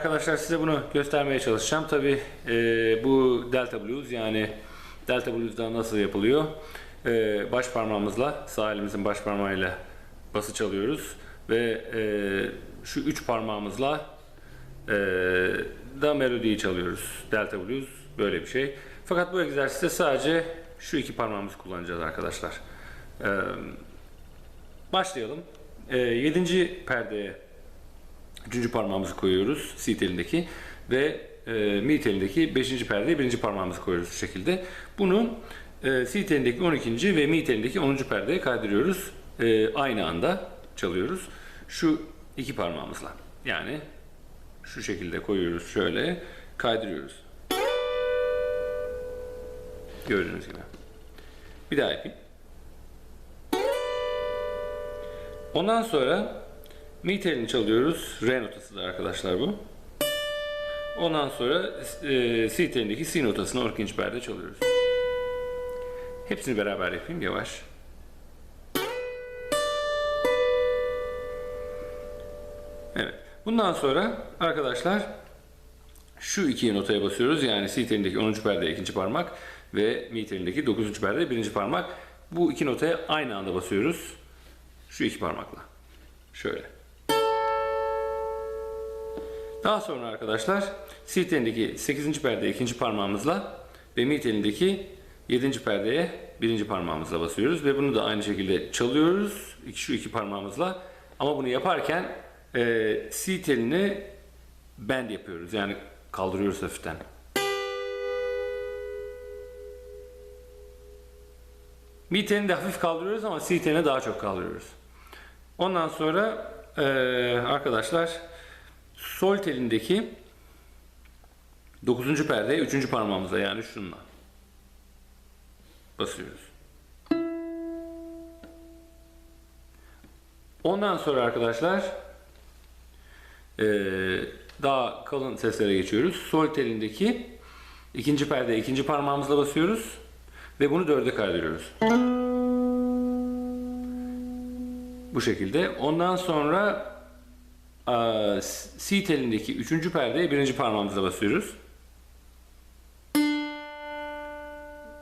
arkadaşlar size bunu göstermeye çalışacağım. Tabi bu Delta Blues yani Delta Blues'da nasıl yapılıyor? E, baş parmağımızla, sağ elimizin baş parmağıyla bası çalıyoruz ve e, şu üç parmağımızla e, da melodiyi çalıyoruz. Delta Blues böyle bir şey. Fakat bu egzersizde sadece şu iki parmağımızı kullanacağız arkadaşlar. E, başlayalım. E, yedinci perdeye Üçüncü parmağımızı koyuyoruz C telindeki ve e, Mi telindeki beşinci perdeye birinci parmağımızı koyuyoruz şu şekilde. Bunu e, C telindeki 12. ve Mi telindeki 10. perdeye kaydırıyoruz. E, aynı anda çalıyoruz. Şu iki parmağımızla. Yani şu şekilde koyuyoruz şöyle kaydırıyoruz. Gördüğünüz gibi. Bir daha yapayım. Ondan sonra Mi telini çalıyoruz. Re notasıdır arkadaşlar bu. Ondan sonra e, Si telindeki Si notasını 12. perde çalıyoruz. Hepsini beraber yapayım yavaş. Evet. Bundan sonra arkadaşlar şu iki notaya basıyoruz. Yani Si telindeki 10. perde ikinci parmak ve Mi telindeki 9. perde birinci parmak. Bu iki notaya aynı anda basıyoruz. Şu iki parmakla. Şöyle. Daha sonra arkadaşlar Si telindeki 8. perdeye ikinci parmağımızla ve Mi telindeki 7. perdeye birinci parmağımızla basıyoruz ve bunu da aynı şekilde çalıyoruz şu iki parmağımızla. Ama bunu yaparken e, Si telini bend yapıyoruz yani kaldırıyoruz hafiften. Mi telini de hafif kaldırıyoruz ama Si telini daha çok kaldırıyoruz. Ondan sonra e, arkadaşlar sol telindeki 9. perdeye 3. parmağımıza yani şununla basıyoruz. Ondan sonra arkadaşlar e, daha kalın seslere geçiyoruz. Sol telindeki ikinci perdeye ikinci parmağımızla basıyoruz ve bunu dörde kaydırıyoruz. Bu şekilde. Ondan sonra C telindeki üçüncü perdeye birinci parmağımızla basıyoruz.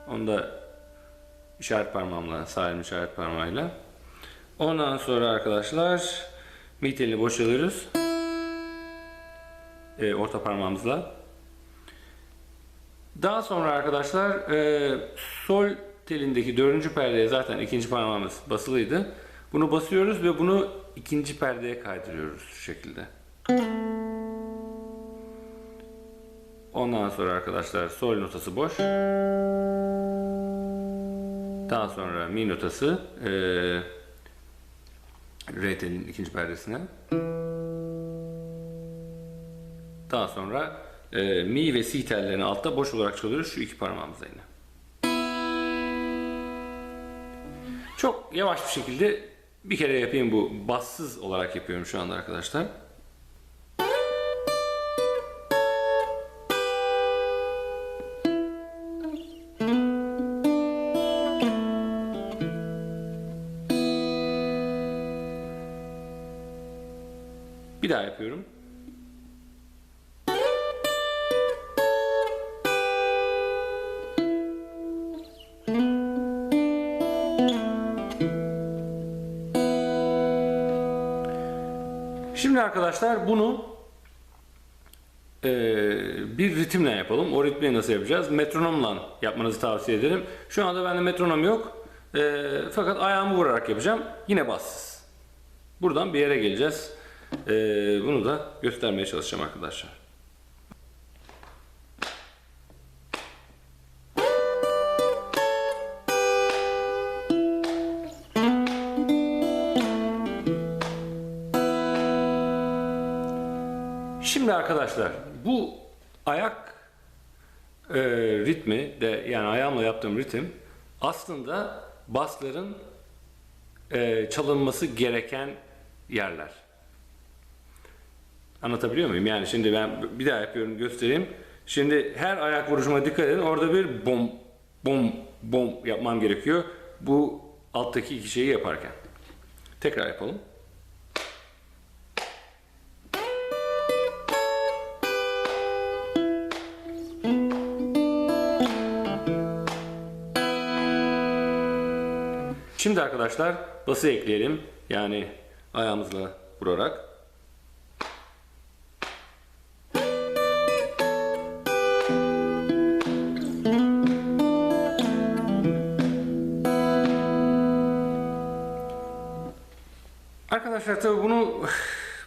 Onu da işaret parmağımla, sağ elim işaret parmağıyla. Ondan sonra arkadaşlar mi telini boşalıyoruz. E, orta parmağımızla. Daha sonra arkadaşlar e, sol telindeki dördüncü perdeye zaten ikinci parmağımız basılıydı. Bunu basıyoruz ve bunu ikinci perdeye kaydırıyoruz şu şekilde. Ondan sonra arkadaşlar sol notası boş. Daha sonra mi notası e, re telin ikinci perdesine. Daha sonra e, mi ve si tellerini altta boş olarak çalıyoruz şu iki parmağımızla yine. Çok yavaş bir şekilde bir kere yapayım bu. Bassız olarak yapıyorum şu anda arkadaşlar. Bir daha yapıyorum. Şimdi arkadaşlar bunu e, bir ritimle yapalım. O ritmi nasıl yapacağız? Metronomla yapmanızı tavsiye ederim. Şu anda bende metronom yok. E, fakat ayağımı vurarak yapacağım. Yine bassız. Buradan bir yere geleceğiz. E, bunu da göstermeye çalışacağım arkadaşlar. Şimdi arkadaşlar bu ayak e, ritmi de yani ayağımla yaptığım ritim aslında basların e, çalınması gereken yerler. Anlatabiliyor muyum? Yani şimdi ben bir daha yapıyorum göstereyim. Şimdi her ayak vuruşuma dikkat edin. Orada bir bom bom bom yapmam gerekiyor. Bu alttaki iki şeyi yaparken. Tekrar yapalım. Şimdi arkadaşlar bası ekleyelim. Yani ayağımızla vurarak. Arkadaşlar tabii bunu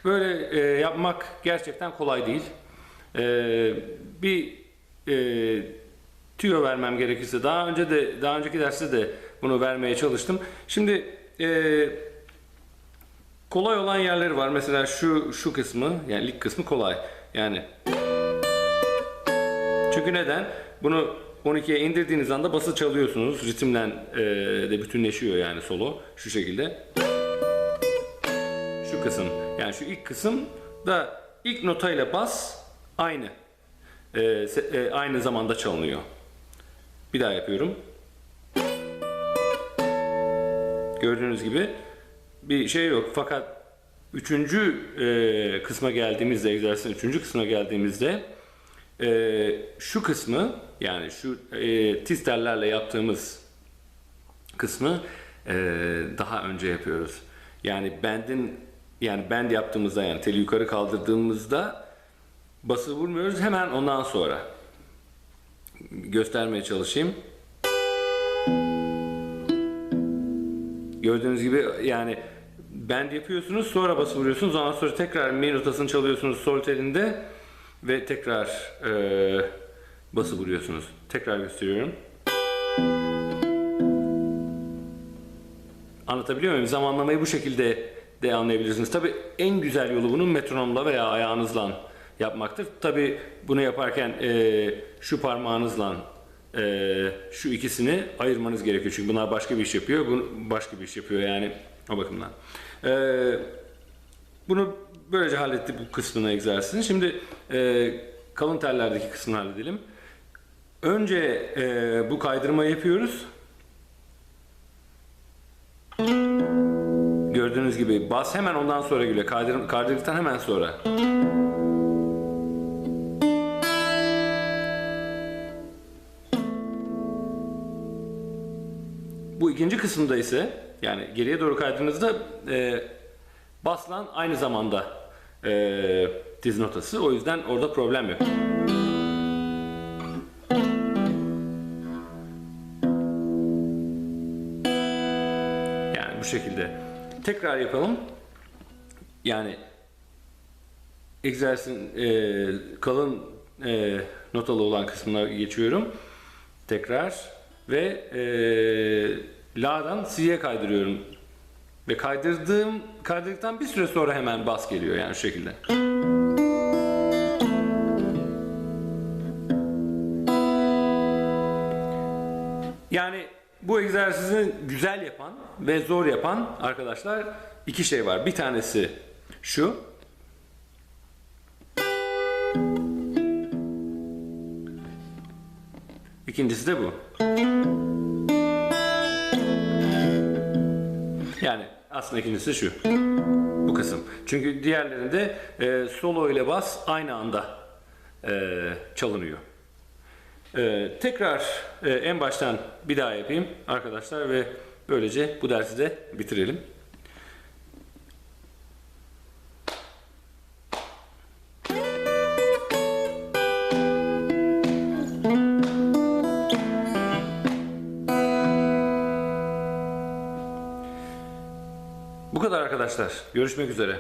böyle e, yapmak gerçekten kolay değil. E, bir e, tüyo vermem gerekirse daha önce de daha önceki derste de bunu vermeye çalıştım. Şimdi e, kolay olan yerleri var. Mesela şu şu kısmı yani lik kısmı kolay. Yani çünkü neden? Bunu 12'ye indirdiğiniz anda bası çalıyorsunuz. Ritimle e, de bütünleşiyor yani solo şu şekilde şu kısım yani şu ilk kısım da ilk notayla bas aynı se- e, aynı zamanda çalınıyor. Bir daha yapıyorum. Gördüğünüz gibi bir şey yok fakat üçüncü e, kısma geldiğimizde egzersizin üçüncü kısmına geldiğimizde e, şu kısmı yani şu e, tisterlerle yaptığımız kısmı e, daha önce yapıyoruz. Yani bendin yani bend yaptığımızda yani teli yukarı kaldırdığımızda bası vurmuyoruz hemen ondan sonra. Göstermeye çalışayım. Gördüğünüz gibi yani bend yapıyorsunuz sonra bası vuruyorsunuz ondan sonra tekrar mi notasını çalıyorsunuz sol telinde ve tekrar e, bası vuruyorsunuz. Tekrar gösteriyorum. Anlatabiliyor muyum? Zamanlamayı bu şekilde de anlayabilirsiniz. Tabi en güzel yolu bunun metronomla veya ayağınızla yapmaktır. Tabi bunu yaparken e, şu parmağınızla e, şu ikisini ayırmanız gerekiyor. Çünkü bunlar başka bir iş yapıyor. Bu başka bir iş yapıyor yani o bakımdan. E, bunu böylece hallettik bu kısmını egzersizin. Şimdi e, kalın tellerdeki kısmını halledelim. Önce e, bu kaydırmayı yapıyoruz. Gördüğünüz gibi bas hemen ondan sonra geliyor. Kaydır, kaydırdıktan hemen sonra. Bu ikinci kısımda ise yani geriye doğru kaydırdığınızda e, baslan aynı zamanda e, diz notası. O yüzden orada problem yok. Yani bu şekilde. Tekrar yapalım. Yani egzersizin e, kalın e, notalı olan kısmına geçiyorum. Tekrar ve e, la'dan si'ye kaydırıyorum. Ve kaydırdığım kaydırdıktan bir süre sonra hemen bas geliyor yani şu şekilde. Yani bu egzersizi güzel yapan ve zor yapan arkadaşlar iki şey var. Bir tanesi şu. İkincisi de bu. Yani aslında ikincisi şu. Bu kısım. Çünkü diğerlerinde e, solo ile bas aynı anda e, çalınıyor. Ee, tekrar e, en baştan bir daha yapayım arkadaşlar ve böylece bu dersi de bitirelim. Arkadaşlar. Görüşmek üzere.